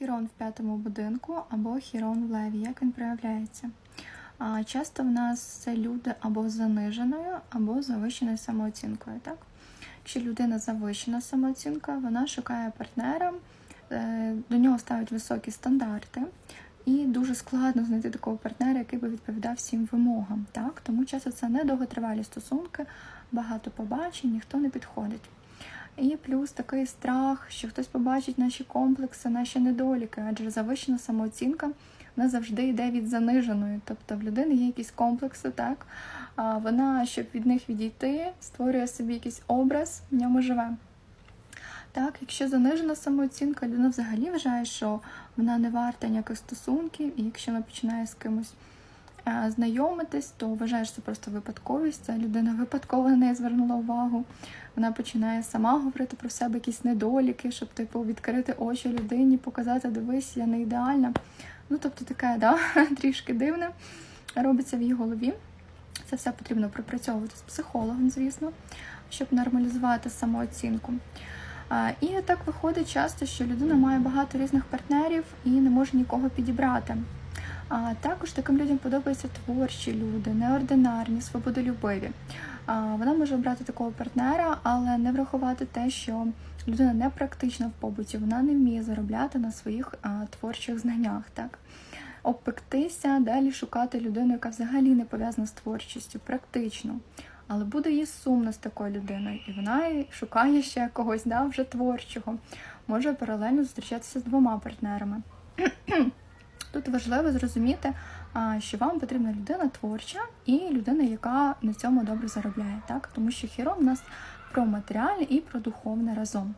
Хірон в п'ятому будинку або хірон в леві. Як він проявляється? Часто в нас це люди або заниженою, або завищеною самооцінкою. Так? Якщо людина завищена самооцінка, вона шукає партнера, е, до нього ставить високі стандарти, і дуже складно знайти такого партнера, який би відповідав всім вимогам. Так? Тому часто це не довготривалі стосунки, багато побачень, ніхто не підходить. І плюс такий страх, що хтось побачить наші комплекси, наші недоліки, адже завищена самооцінка вона завжди йде від заниженої. Тобто в людини є якісь комплекси, так а вона, щоб від них відійти, створює собі якийсь образ, в ньому живе. Так, якщо занижена самооцінка, людина взагалі вважає, що вона не варта ніяких стосунків, і якщо вона починає з кимось знайомитись, то вважає, що це просто випадковість. Ця людина випадково на неї звернула увагу. Вона починає сама говорити про себе якісь недоліки, щоб типу відкрити очі людині, показати, дивись, я не ідеальна. Ну, тобто таке, да, трішки дивне робиться в її голові. Це все потрібно пропрацьовувати з психологом, звісно, щоб нормалізувати самооцінку. І так виходить часто, що людина має багато різних партнерів і не може нікого підібрати. А також таким людям подобаються творчі люди, неординарні, свободолюбиві. А, Вона може обрати такого партнера, але не врахувати те, що людина не практична в побуті, вона не вміє заробляти на своїх а, творчих знаннях. Так? Обпектися, далі шукати людину, яка взагалі не пов'язана з творчістю, практично. Але буде їй сумно з такою людиною, і вона шукає ще когось да, вже творчого. Може паралельно зустрічатися з двома партнерами. Тут важливо зрозуміти, що вам потрібна людина творча і людина, яка на цьому добре заробляє, так? Тому що хіром у нас про матеріальне і про духовне разом.